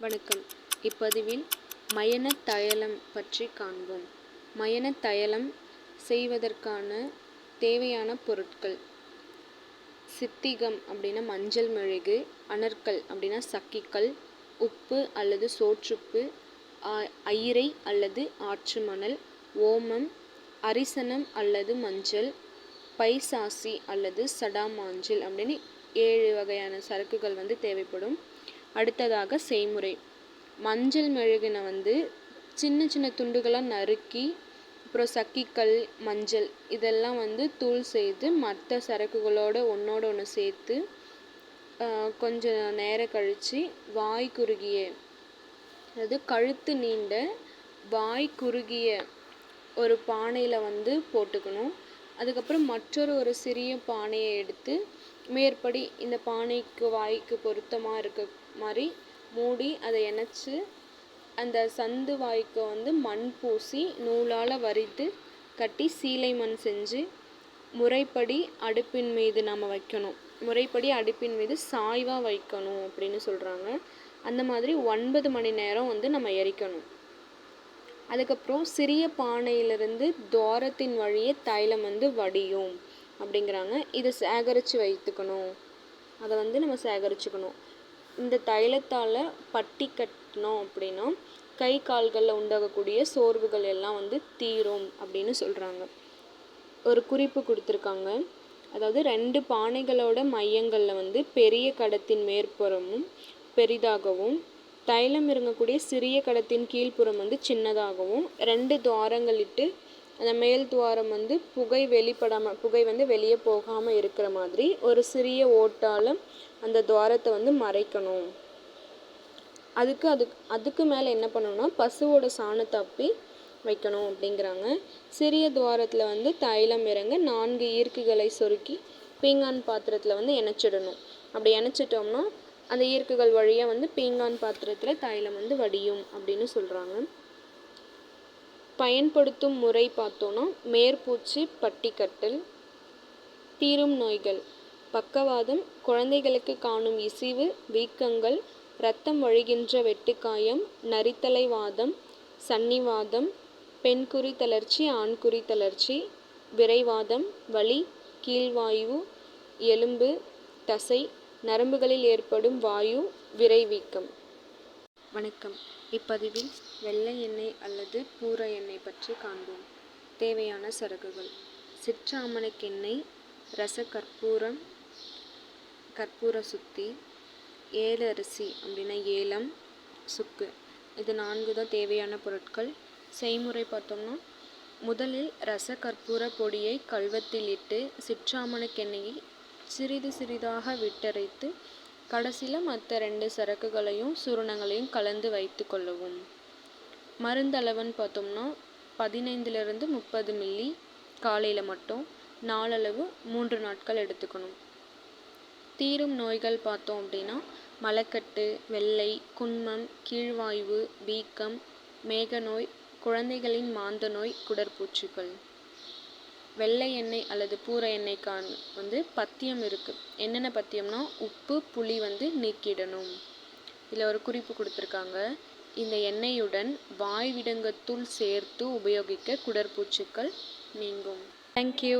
வணக்கம். இப்பதிவில் மயணத் தயலம் பற்றி காண்போம். மயணத் தயலம் செய்வதற்கான தேவையான பொருட்கள். சித்திகம் அப்படின்னா மஞ்சள் மெழுகு அனற்கல் அப்படின்னா சக்கிக்கல் உப்பு அல்லது சோற்றுப்பு ஐரை அல்லது ஆற்று மணல் ஓமம் அரிசனம் அல்லது மஞ்சள் பைசாசி அல்லது சடாமாஞ்சல் அப்படின்னு ஏழு வகையான சரக்குகள் வந்து தேவைப்படும். அடுத்ததாக செய்முறை. மஞ்சள் மெழுகினை வந்து சின்ன சின்ன துண்டுகளாக நறுக்கி அப்புறம் சக்கிக்கல் மஞ்சள் இதெல்லாம் வந்து தூள் செய்து மற்ற சரக்குகளோடு ஒன்றோட ஒன்று சேர்த்து கொஞ்சம் நேரம் கழித்து வாய் குறுகிய அதாவது கழுத்து நீண்ட வாய் குறுகிய ஒரு பானையில் வந்து போட்டுக்கணும். அதுக்கப்புறம் மற்றொரு ஒரு சிறிய பானையை எடுத்து மேற்படி இந்த பானைக்கு வாய்க்கு பொருத்தமாக இருக்க மாதிரி மூடி அதை இணைச்சி அந்த சந்து வாய்க்கு வந்து மண் பூசி நூலால் வரித்து கட்டி சீலை மண் செஞ்சு முறைப்படி அடுப்பின் மீது நம்ம வைக்கணும். முறைப்படி அடுப்பின் மீது சாய்வாக வைக்கணும் அப்படின்னு சொல்கிறாங்க அந்த மாதிரி ஒன்பது மணி நேரம் வந்து நம்ம எரிக்கணும். அதுக்கப்புறம் சிறிய பானையிலிருந்து துவாரத்தின் வழியே தைலம் வந்து வடியும். அப்படிங்கிறாங்க. இதை சேகரித்து வைத்துக்கணும். அதை வந்து நம்ம சேகரிச்சுக்கணும். இந்த தைலத்தால் பட்டி கட்டினோம் அப்படின்னா கை கால்களில் உண்டாகக்கூடிய சோர்வுகள் எல்லாம் வந்து தீரும் அப்படின்னு சொல்கிறாங்க ஒரு குறிப்பு கொடுத்துருக்காங்க. அதாவது ரெண்டு பானைகளோட மையங்களில் வந்து பெரிய கடத்தின் மேற்புறமும் பெரிதாகவும் தைலம் இறங்கக்கூடிய சிறிய கடத்தின் கீழ்ப்புறம் வந்து சின்னதாகவும் ரெண்டு துவாரங்கள் இட்டு அந்த மேல் துவாரம் வந்து புகை வெளிப்படாமல் புகை வந்து வெளியே போகாமல் இருக்கிற மாதிரி ஒரு சிறிய ஓட்டால் அந்த துவாரத்தை வந்து மறைக்கணும். அதுக்கு அதுக்கு அதுக்கு மேலே என்ன பண்ணணும்னா பசுவோட சாணத்தை அப்பி வைக்கணும் அப்படிங்கிறாங்க. சிறிய துவாரத்தில் வந்து தைலம் இறங்க நான்கு ஈர்க்குகளை சொருக்கி பீங்கான் பாத்திரத்தில் வந்து இணைச்சிடணும். அப்படி இணைச்சிட்டோம்னா அந்த ஈர்க்குகள் வழியாக வந்து பீங்கான் பாத்திரத்தில் தைலம் வந்து வடியும் அப்படின்னு சொல்கிறாங்க பயன்படுத்தும் முறை பார்த்தோன்னா மேற்பூச்சு பட்டிக்கட்டல் தீரும் நோய்கள் பக்கவாதம் குழந்தைகளுக்கு காணும் இசிவு வீக்கங்கள் இரத்தம் வழிகின்ற வெட்டுக்காயம் நரித்தலை வாதம் சன்னிவாதம் பெண்குறி தளர்ச்சி ஆண்குறி தளர்ச்சி விரைவாதம் வலி கீழ்வாயு எலும்பு தசை நரம்புகளில் ஏற்படும் வாயு விரைவீக்கம். வணக்கம். இப்பதிவில் வெள்ளை எண்ணெய் அல்லது பூர எண்ணெய் பற்றி காண்போம். தேவையான சரக்குகள். சிற்றாமணக்கெண்ணெய் ரச கற்பூரம் கற்பூர சுத்தி ஏல அரிசி அப்படின்னா ஏலம் சுக்கு. இது நான்கு தான் தேவையான பொருட்கள். செய்முறை பார்த்தோம்னா முதலில் ரச கற்பூர பொடியை கல்வத்தில் இட்டு சிற்றாமணக்கெண்ணெயை சிறிது சிறிதாக விட்டரைத்து கடைசியில் மற்ற ரெண்டு சரக்குகளையும் சுருணங்களையும் கலந்து வைத்து கொள்ளவும். மருந்தளவுன்னு பார்த்தோம்னா பதினைந்துலேருந்து முப்பது மில்லி காலையில் மட்டும் நாளளவு மூன்று நாட்கள் எடுத்துக்கணும். தீரும் நோய்கள் பார்த்தோம் அப்படின்னா மலக்கட்டு வெள்ளை குன்மம் கீழ்வாய்வு வீக்கம் மேகநோய் குழந்தைகளின் மாந்த நோய் குடற்பூச்சிகள். வெள்ளை எண்ணெய் அல்லது பூர எண்ணெய்க்கான வந்து பத்தியம் இருக்குது என்னென்ன பத்தியம்னா உப்பு புளி வந்து நீக்கிடணும். இதில் ஒரு குறிப்பு கொடுத்துருக்காங்க. இந்த எண்ணெயுடன் வாய்விடங்கத்தூள் சேர்த்து உபயோகிக்க குடற்பூச்சுக்கள் நீங்கும். தேங்க்யூ